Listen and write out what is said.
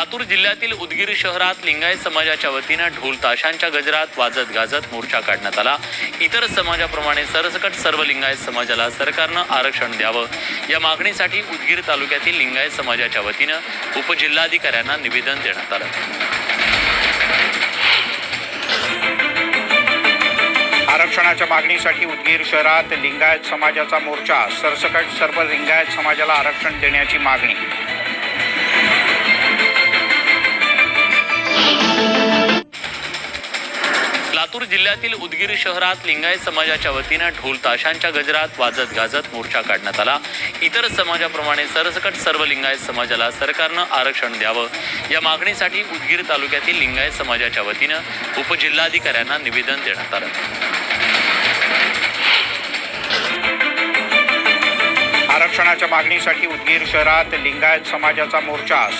लातूर जिल्ह्यातील उदगीर शहरात लिंगायत समाजाच्या वतीनं ढोल ताशांच्या गजरात वाजत गाजत मोर्चा काढण्यात आला. इतर समाजाप्रमाणे सरसकट सर्व लिंगायत समाजाला सरकारनं आरक्षण द्यावं. या मागणीसाठी उदगीर तालुक्यातील लिंगायत समाजाच्या वतीनं उपजिल्हाधिकाऱ्यांना निवेदन देण्यात आलं. आरक्षणाच्या मागणीसाठी उदगीर शहरात लिंगायत समाजाचा मोर्चा सरसकट सर्व लिंगायत समाजाला आरक्षण देण्याची मागणी. लातूर जिल्ह्यातील उदगीर शहरात लिंगायत समाजाच्या वतीनं ढोल ताशांच्या गजरात वाजत गाजत मोर्चा काढण्यात आला. इतर समाजाप्रमाणे सरसकट सर्व लिंगायत समाजाला सरकारनं आरक्षण द्यावं. या मागणीसाठी उदगीर तालुक्यातील लिंगायत समाजाच्या वतीनं उपजिल्हाधिकाऱ्यांना निवेदन देण्यात आलं. आरक्षणाच्या मागणीसाठी उदगीर शहरात लिंगायत समाजाचा मोर्चा